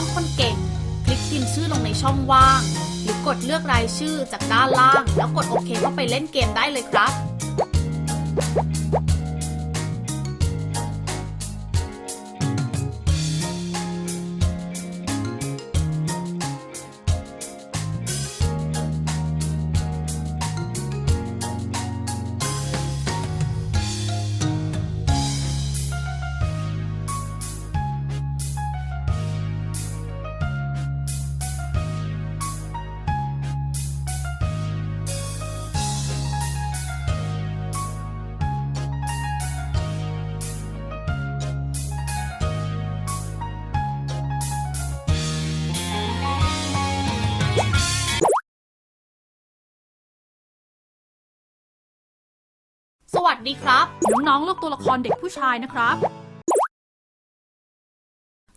องคนเก่ง คลิกพิมพ์ชื่อลงในช่องว่าง หรือกดเลือกรายชื่อจากด้านล่าง แล้วกดโอเคเข้าไปเล่นเกมได้เลยครับ สวัสดีครับ น้องๆเลือกตัวละครเด็กผู้ชายนะครับ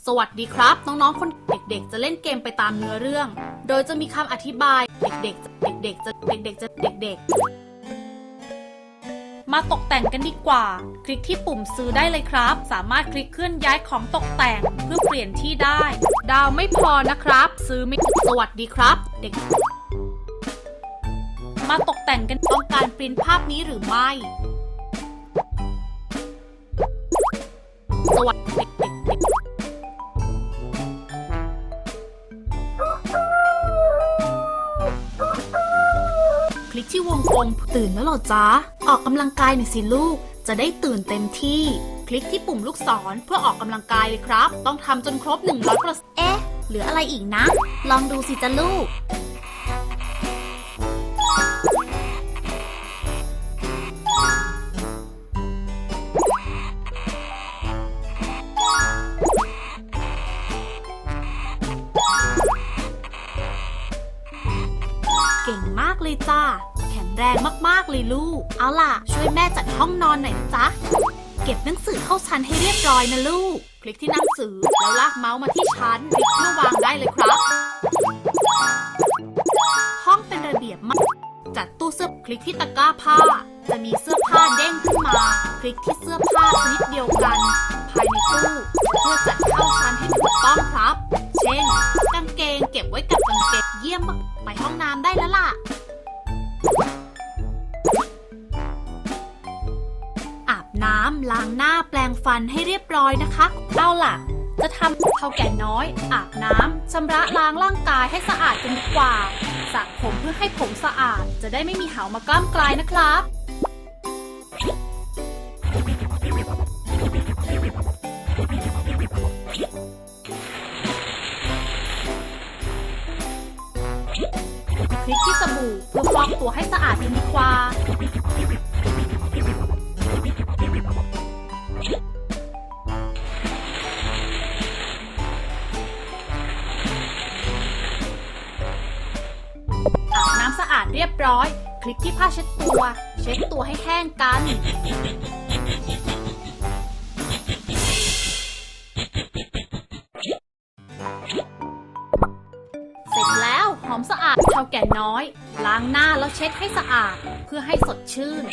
สวัสดีครับ น้องๆ คนเด็กๆ จะเล่นเกมไปตามเนื้อเรื่อง โดยจะมีคำอธิบายเด็กๆจะเด็กๆ จะเด็กๆ จะเด็กๆ มาตกแต่งกันดีกว่า คลิกที่ปุ่มซื้อได้เลยครับ สามารถคลิกเคลื่อนย้ายของตกแต่งเพื่อเปลี่ยนที่ได้ ดาวไม่พอนะครับ ซื้อไม่ สวัสดีครับ เด็กมาตกแต่งกันต้องการปริ้นภาพนี้หรือไม่ สวัสดีคลิกที่วงกลมตื่นแล้วหรอจ๊ะ ออกกำลังกายหน่อยสิลูก จะได้ตื่นเต็มที่ คลิกที่ปุ่มลูกศรเพื่อออกกำลังกายเลยครับ ต้องทำจนครบ100เปอร์เซ็นเอ๊ะ เหลืออะไรอีกนะ ลองดูสิจ๊ะลูกากเลยจ้า แข็งแรงมากๆเลยลูก เอาล่ะ ช่วยแม่จัดห้องนอนหน่อยจ้ะเก็บหนังสือเข้าชั้นให้เรียบร้อยนะลูก คลิกที่หนังสือแล้วลากเมาส์มาที่ชั้นคลิกเพื่อวางได้เลยครับ ห้องเป็นระเบียบมาก จัดตู้เสื้อคลิกที่ตะกร้าผ้า จะมีเสื้อผ้าเนะคะ เอาล่ะ จะทำเท่าแก่น้อย อาบน้ำชำระล้างร่างกายให้สะอาดกันดีกว่าสระผมเพื่อให้ผมสะอาด จะได้ไม่มีเหามากล้ามกลายนะครับคลิกที่สบู่เพื่อฟอกตัวให้สะอาดกันดีกว่าาดเรียบร้อย คลิกที่ผ้าเช็ดตัว เช็ดตัวให้แห้งกัน เสร็จแล้วหอมสะอาดเท่าแก่น้อย ล้างหน้าแล้วเช็ดให้สะอาดเพื่อให้สดชื่น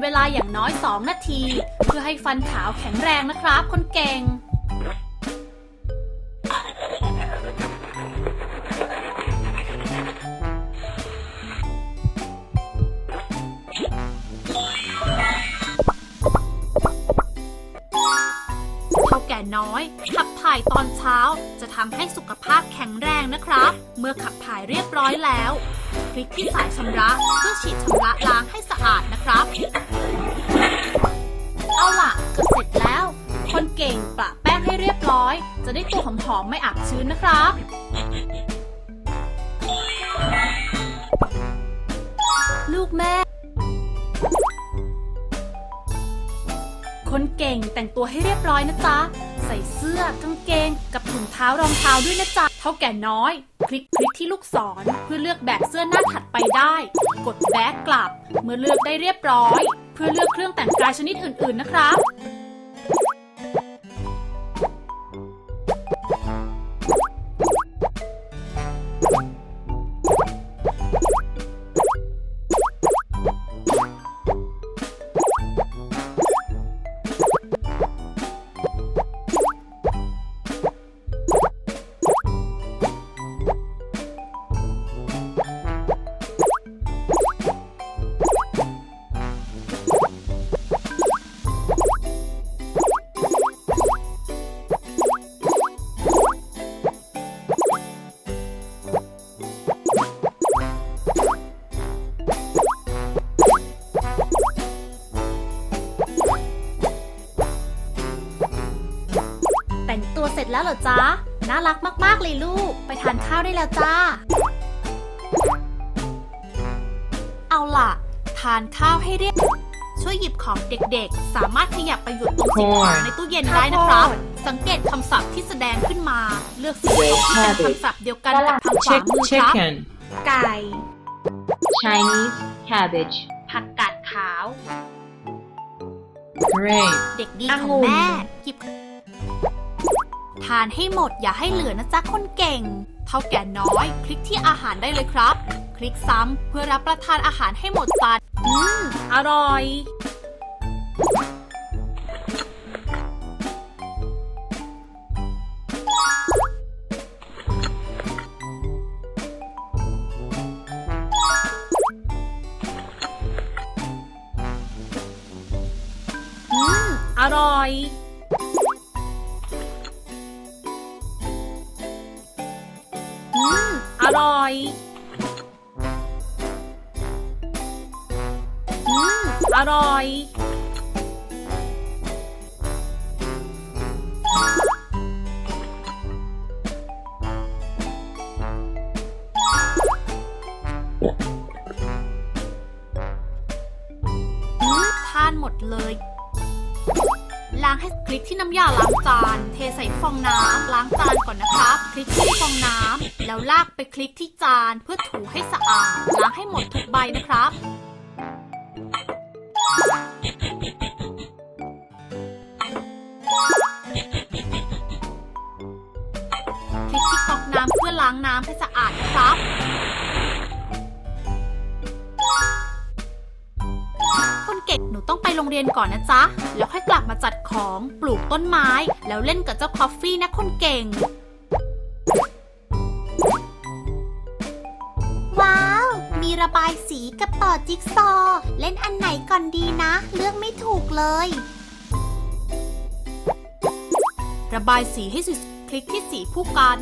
เป็นเวลาอย่างน้อย 2 นาที เพื่อให้ฟันขาวแข็งแรงนะครับ คนเก่ง เท่าแก่น้อยขับถ่ายตอนเช้าจะทำให้สุขภาพแข็งแรงนะครับ เมื่อขับถ่ายเรียบร้อยแล้ว คลิกที่สายชำระเพื่อฉีดชำระล้างให้สะอาดนะครับ เอาล่ะเกือบเสร็จแล้ว คนเก่งประแป้งให้เรียบร้อย จะได้ตัวหอมๆไม่อับชื้นนะครับ ลูกแม่คนเก่งแต่งตัวให้เรียบร้อยนะจ๊ะ ใส่เสื้อกางเกง กับถุงเท้ารองเท้าด้วยนะจ๊ะ เท่าแก่น้อย คลิกคลิกที่ลูกศรเพื่อเลือกแบบเสื้อหน้าถัดไปได้ กดแบ็กกลับ เมื่อเลือกได้เรียบร้อย เพื่อเลือกเครื่องแต่งกายชนิดอื่น ๆ นะครับ ร็จแล้วเหรอจ๊ะ น่ารักมากๆเลยลูก ไปทานข้าวได้แล้วจ้า เอาล่ะ ทานข้าวให้เรียบ ช่วยหยิบของเด็กๆ สามารถขยับไปหยุดตรงสิ่งของในตู้เย็นได้นะครับ สังเกตคำศัพท์ที่แสดงขึ้นมา เลือกสิ่งของที่เป็นคำศัพท์เดียวกันกับทางขวา Chick, มือครับ chicken, ไก่ Chinese cabbage, ผักกาดขาว grape, เด็กดีของแม่หยิบ ทานให้หมดอย่าให้เหลือนะจ๊ะคนเก่ง เท่าแก่น้อย คลิกที่อาหารได้เลยครับ คลิกซ้ำเพื่อรับประทานอาหารให้หมดจานอืม อร่อย อืม อร่อย ร่อย อืม อร่อยอืมทานหมดเลย ล้างให้คลิกที่น้ำยาล้างจาน เทใส่ฟองน้ำล้างจานก่อนนะครับคลิกที่ฟองน้ำแล้วลากไปคลิกที่จานเพื่อถูให้สะอาด ล้างให้หมดทุกใบนะครับ คลิกที่ก๊อกน้ำเพื่อล้างน้ำให้สะอาดนะครับ ต้องไปโรงเรียนก่อนนะจ๊ะ แล้วค่อยกลับมาจัดของปลูกต้นไม้ แล้วเล่นกับเจ้าคอฟฟี่นะคนเก่ง ว้าว มีระบายสีกับต่อจิ๊กซอว์เล่นอันไหนก่อนดีนะ เลือกไม่ถูกเลย ระบายสีให้สวยคลิกที่สีผู้กัน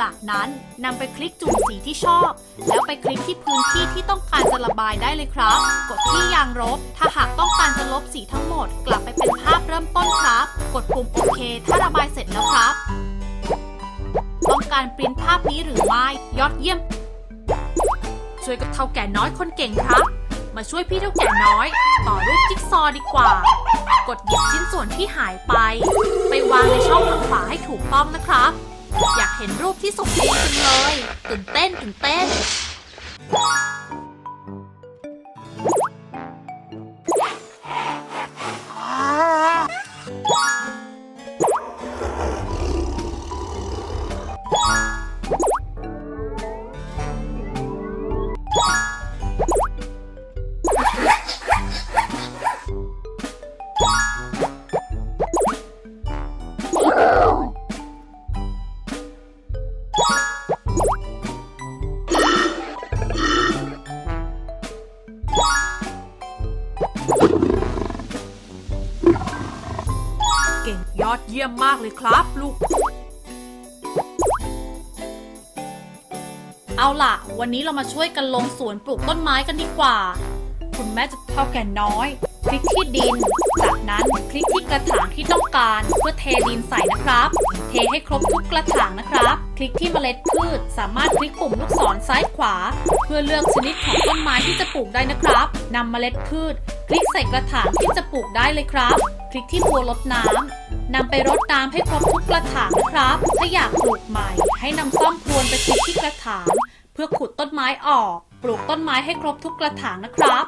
จากนั้นนำไปคลิกจุ่มสีที่ชอบ แล้วไปคลิกที่พื้นที่ที่ต้องการจะระบายได้เลยครับ กดที่ยางลบ ถ้าหากต้องการจะลบสีทั้งหมด กลับไปเป็นภาพเริ่มต้นครับ กดปุ่มโอเค ถ้าระบายเสร็จแล้วครับ ต้องการปริ้นภาพนี้หรือไม่ยอดเยี่ยม ช่วยกับเท่าแก่น้อยคนเก่งครับ มาช่วยพี่เท่าแก่น้อย ต่อรูปจิ๊กซอว์ดีกว่า กดหยิบชิ้นส่วนที่หายไป ไปวางในช่องทางขวาให้ถูกต้องนะครับ อยากเห็นรูปที่สมบูรณ์จังเลยตื่นเต้นตื่นเต้น ยี่ยมมากเลยครับ ลูก เอาล่ะ วันนี้เรามาช่วยกันลงสวนปลูกต้นไม้กันดีกว่า คุณแม่จะเท่าแก่น้อย คลิกที่ดิน จากนั้นคลิกที่กระถางที่ต้องการเพื่อเทดินใส่นะครับ เทให้ครบทุกกระถางนะครับ คลิกที่เมล็ดพืช สามารถคลิกปุ่มลูกศรซ้ายขวา เพื่อเลือกชนิดของต้นไม้ที่จะปลูกได้นะครับนำเมล็ดพืช คลิกใส่กระถางที่จะปลูกได้เลยครับ คลิกที่บัวรดน้ำ นำไปรดน้ำให้ครบทุกกระถางนะครับ ถ้าอยากปลูกใหม่ ให้นำซ่อมพรวนไปติดที่กระถาง เพื่อขุดต้นไม้ออก ปลูกต้นไม้ให้ครบทุกกระถางนะครับ